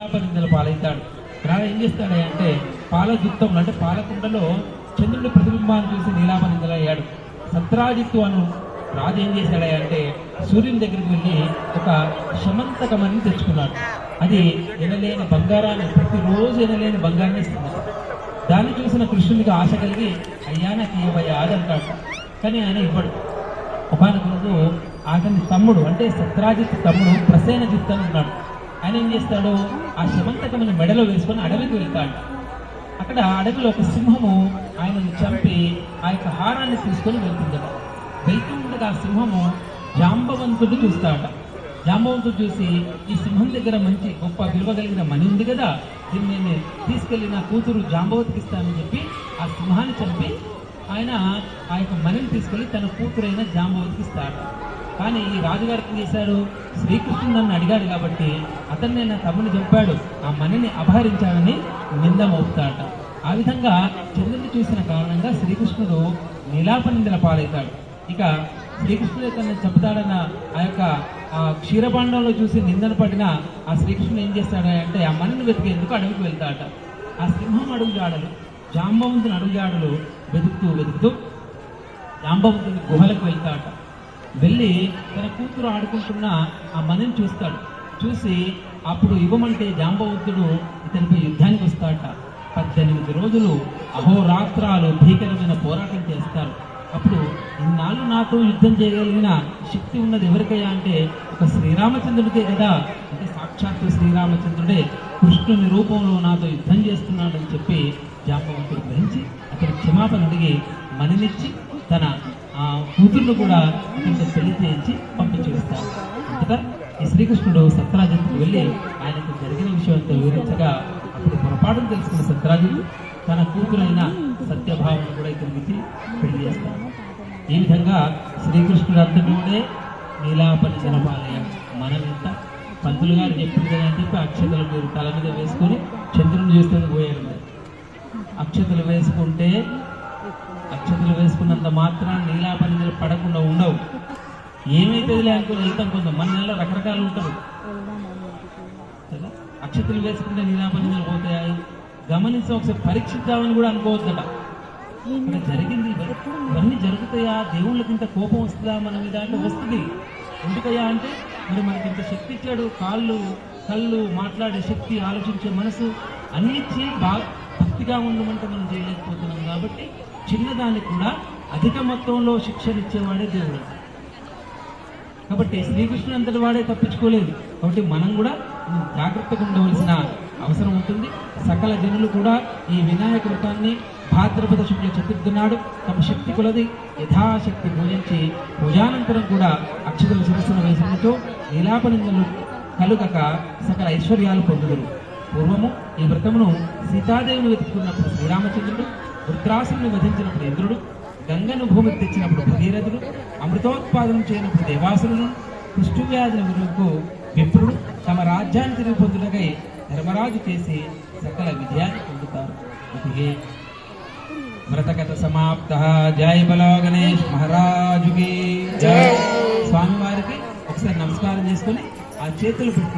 పాపనిందల పాలవుతాడు. రాజు ఏం చేస్తాడు అంటే పాల అంటే పాలకుండలో చంద్రుడి ప్రతిబింబాన్ని చూసి నీలాప అయ్యాడు సత్రాజిత్తు అను రాజు ఏం చేశాడు అంటే సూర్యుని దగ్గరికి వెళ్ళి ఒక శమంతకమని తెచ్చుకున్నాడు. అది ఎనలేని బంగారాన్ని ప్రతిరోజు ఎనలేని బంగారాన్ని ఇస్తుంది. దాన్ని చూసిన కృష్ణునికి ఆశ కలిగి అయ్యా నాకు ఇవ్వయ్యా అది అంటాడు. కానీ ఆయన ఇవ్వడు. ఒకనొక రోజు అతని తమ్ముడు అంటే సత్రాజిత్ తమ్ముడు ప్రసేనజిత్ అని ఉన్నాడు. ఆయన ఏం చేస్తాడు? ఆ శమంతకమని మెడలో వేసుకొని అడవికి వెళ్తాడు. అక్కడ అడవిలో ఒక సింహము ఆయనను చంపి ఆ యొక్క హారాన్ని తీసుకొని వెళ్తుందట. వెళ్తుండగా ఆ సింహము జాంబవంతుడు చూస్తాడట. జాంబవంతుడు చూసి ఈ సింహం దగ్గర మంచి గొప్ప విలువ కలిగిన మణి ఉంది కదా దీన్ని నేను తీసుకెళ్ళి నా కూతురు జాంబవతికి ఇస్తానని చెప్పి ఆ సింహాన్ని చంపి ఆయన ఆ యొక్క మణిని తీసుకెళ్ళి తన కూతురైన జాంబవతికి ఇస్తాడు కానీ ఈ రాజుగారికి ఏం చేశాడు శ్రీకృష్ణుడు నన్ను అడిగాడు కాబట్టి అతన్ని నా తమ్ముని చంపాడు. ఆ మణిని అపహరించాడని నింద మోపుతాడట ఆ విధంగా చంద్రుని చూసిన కారణంగా శ్రీకృష్ణుడు నీలాపనిందల పాలవుతాడు. ఇక శ్రీకృష్ణుడు తనని చంపుతాడన్న ఆ యొక్క ఆ క్షీరపాండంలో చూసి నిందన పడిన ఆ శ్రీకృష్ణుడు ఏం చేస్తాడు అంటే ఆ మణిని వెతికేందుకు అడవికి వెళ్తాడట. ఆ సింహం అడుగు జాడలు జాంబవంతుని అడుగు జాడలు వెతుకుతూ వెతుకుతూ జాంబవంతుని గుహలకు వెళ్తాడట. వెళ్ళి తన కూతురు ఆడుకుంటున్న ఆ మనిని చూస్తాడు. చూసి అప్పుడు ఇవ్వమంటే జాంబవంతుడు ఇతనిపై యుద్ధానికి వస్తాడట. పద్దెనిమిది రోజులు అహోరాత్రాలు భీకరమైన పోరాటం చేస్తారు. అప్పుడు ఇన్నాళ్ళు నాతో యుద్ధం చేయగలిగిన శక్తి ఉన్నది ఎవరికయ్యా అంటే ఒక శ్రీరామచంద్రుడికే కదా. అంటే సాక్షాత్తు శ్రీరామచంద్రుడే కృష్ణుని రూపంలో నాతో యుద్ధం చేస్తున్నాడని చెప్పి జాంబవంతుడు గ్రహించి అతని క్షమాపణ అడిగి మణినిచ్చి తన ఆ కూతుర్ను కూడా అతనితో పెళ్ళి చేయించి పంపించేస్తారు అంతగా ఈ శ్రీకృష్ణుడు సత్రాజిత్తుకు వెళ్ళి ఆయనకు జరిగిన విషయంతో వివరించగా అప్పుడు పొరపాటును తెలుసుకున్న సత్రాజిత్తు తన కూతురైన సత్యభావను కూడా ఇతనికి పెళ్ళి చేస్తాడు ఈ విధంగా శ్రీకృష్ణుడు అంతటోడే నీలాపని జనపాలయ మనమింత పంతులు గారు చెప్పింది అని చెప్పి అక్షతలు మీరు తల మీద వేసుకొని చంద్రుని చూస్తే పోయాడు అక్షతలు వేసుకుంటే అక్షతలు వేసుకున్నంత మాత్రాన నీలాపనిందలు పడకుండా ఉండవు. ఏమైతే లేకుండా వెళ్తాం కొంత మన నెలలో రకరకాలు ఉంటారు. అక్షతలు వేసుకుంటే నీలాపనిందలు పోతాయి. గమనించి ఒకసారి పరీక్షిద్దామని కూడా అనుకోవద్దట. ఇక్కడ జరిగింది ఇవన్నీ. జరుగుతాయా? దేవుళ్ళకి ఇంత కోపం వస్తుందా మన మీద? అంటే వస్తుంది. ఎందుకయ్యా అంటే మరి మనకి ఇంత శక్తి ఇచ్చాడు. కాళ్ళు కళ్ళు మాట్లాడే శక్తి ఆలోచించే మనసు అన్నిచ్చి బాగా భక్తిగా ఉండమంటే మనం చేయలేకపోతున్నాం కాబట్టి చిన్నదానికి కూడా అధిక మొత్తంలో శిక్షలు ఇచ్చేవాడే దేవుడు. కాబట్టి శ్రీకృష్ణుడు అంతటి వాడే తప్పించుకోలేదు. కాబట్టి మనం కూడా జాగ్రత్తగా ఉండవలసిన అవసరం ఉంటుంది. సకల జనులు కూడా ఈ వినాయక వ్రతాన్ని భాద్రపద శుక్ల చతుర్థి నాడు తమ శక్తి కొలది యథాశక్తి పూజించి పూజానంతరం కూడా అక్షతల శిరస్సును వేసినతో నీలాపనిందలు కలుగక సకల ఐశ్వర్యాలు పొందుదరు. పూర్వము ఈ వ్రతమును సీతాదేవిని వెతుకున్నప్పుడు శ్రీరామచంద్రుడు రుద్రాసుని వధించినప్పుడు ఇంద్రుడు గంగను భూమికి తెచ్చినప్పుడు భగీరథుడు అమృతోత్పాదనం చేయనప్పుడు దేవాసులను కుష్ఠవ్యాధుల విరులకు విప్రుడు తమ రాజ్యాన్ని తిరిగి పొందుటకై ధర్మరాజు చేసి సకల విజయాన్ని పొందుతారు. వ్రతకథ సమాప్త. జై బలో గణేష్ మహారాజుకి. స్వామివారికి ఒకసారి నమస్కారం చేసుకొని ఆ చేతులు పెట్టి